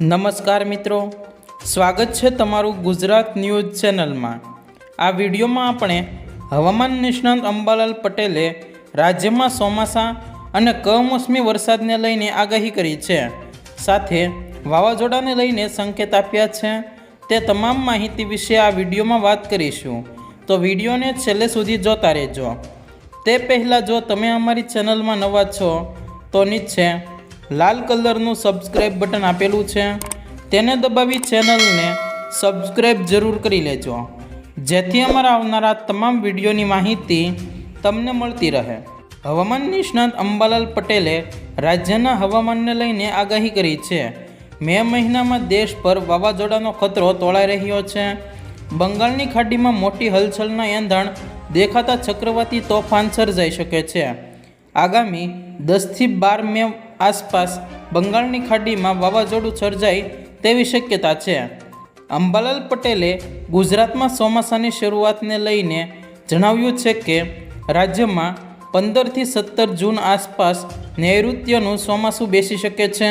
નમસ્કાર મિત્રો. સ્વાગત છે તમારું ગુજરાત ન્યૂઝ ચેનલમાં. આ વિડીયોમાં આપણે હવામાન નિષ્ણાંત અંબાલાલ પટેલે રાજ્યમાં ચોમાસા અને કમોસમી વરસાદને લઈને આગાહી કરી છે. સાથે વાવાઝોડાને લઈને સંકેત આપ્યા છે. તે તમામ માહિતી વિશે આ વિડીયોમાં વાત કરીશું. તો વિડીયોને છેલ્લે સુધી જોતા રહેજો. તે પહેલાં જો તમે અમારી ચેનલમાં નવા છો, તો નીચે લાલ કલરનું સબસ્ક્રાઈબ બટન આપેલું છે. તેને દબાવી ચેનલને સબસ્ક્રાઈબ જરૂર કરી લેજો. જેથી અમારા આવનારા તમામ વિડીયોની માહિતી તમને મળતી રહે. હવામાન નિષ્ણાંત અંબાલાલ પટેલે રાજ્યના હવામાનને લઈને આગાહી કરી છે. મે મહિનામાં દેશ પર વાવાઝોડાનો ખતરો તોળાઈ રહ્યો છે. બંગાળની ખાડીમાં મોટી હલચલના એંધાણ દેખાતા ચક્રવાતી તોફાન સર્જાઈ શકે છે. આગામી દસથી બાર મે આસપાસ બંગાળની ખાડીમાં વાવાઝોડું સર્જાય તેવી શક્યતા છે. અંબાલાલ પટેલે ગુજરાતમાં ચોમાસાની શરૂઆતને લઈને જણાવ્યું છે કે, રાજ્યમાં પંદરથી સત્તર જૂન આસપાસ નૈઋત્યનું ચોમાસું બેસી શકે છે.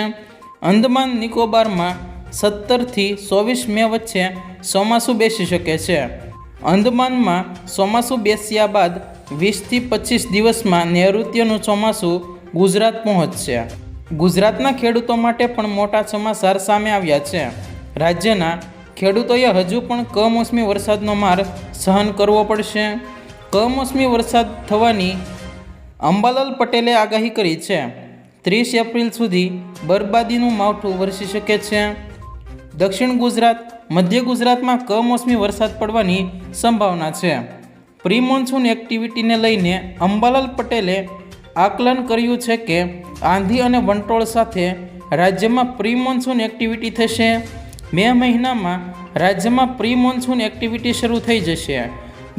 અંદમાન નિકોબારમાં સત્તરથી ચોવીસ મે વચ્ચે ચોમાસું બેસી શકે છે. અંદમાનમાં ચોમાસું બેસ્યા બાદ વીસથી પચીસ દિવસમાં નૈઋત્યનું ચોમાસું ગુજરાત પહોંચશે ગુજરાતના ખેડૂતો માટે પણ મોટા સમાચાર સામે આવ્યા છે. રાજ્યના ખેડૂતોએ હજુ પણ કમોસમી વરસાદનો માર સહન કરવો પડશે. કમોસમી વરસાદ થવાની અંબાલાલ પટેલે આગાહી કરી છે. ત્રીસ એપ્રિલ સુધી બરબાદીનું માવઠું વરસી શકે છે. દક્ષિણ ગુજરાત, મધ્ય ગુજરાતમાં કમોસમી વરસાદ પડવાની સંભાવના છે. પ્રી મોન્સૂન એક્ટિવિટીને લઈને અંબાલાલ પટેલે આકલન કર્યું છે કે આંધી અને વંટોળ સાથે રાજ્યમાં પ્રી મોન્સૂન એક્ટિવિટી થશે. મે મહિનામાં રાજ્યમાં પ્રી મોન્સૂન એક્ટિવિટી શરૂ થઈ જશે.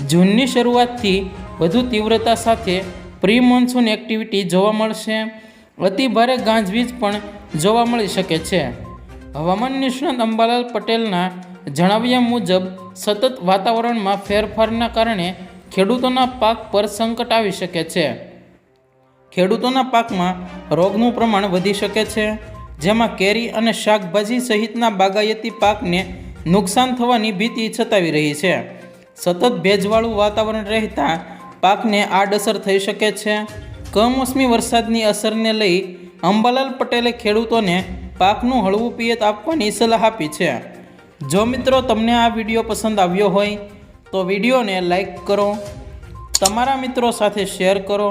જૂનની શરૂઆતથી વધુ તીવ્રતા સાથે પ્રી મોન્સૂન એક્ટિવિટી જોવા મળશે. અતિ ભારે ગાજવીજ પણ જોવા મળી શકે છે. હવામાન નિષ્ણાત અંબાલાલ પટેલના જણાવ્યા મુજબ, સતત વાતાવરણમાં ફેરફારના કારણે ખેડૂતોના પાક પર સંકટ આવી શકે છે. ખેડૂતોના પાકમાં રોગનું પ્રમાણ વધી શકે છે, જેમાં કેરી અને શાકભાજી સહિતના બાગાયતી પાકને નુકસાન થવાની ભીતિ છતાવી રહી છે. સતત ભેજવાળું વાતાવરણ રહેતા પાકને આડઅસર થઈ શકે છે. કમોસમી વરસાદની અસરને લઈ અંબાલાલ પટેલે ખેડૂતોને પાકનું હળવું પિયત આપવાની સલાહ આપી છે. જો મિત્રો તમને આ વીડિયો પસંદ આવ્યો હોય, તો વિડીયોને લાઈક કરો, તમારા મિત્રો સાથે શેર કરો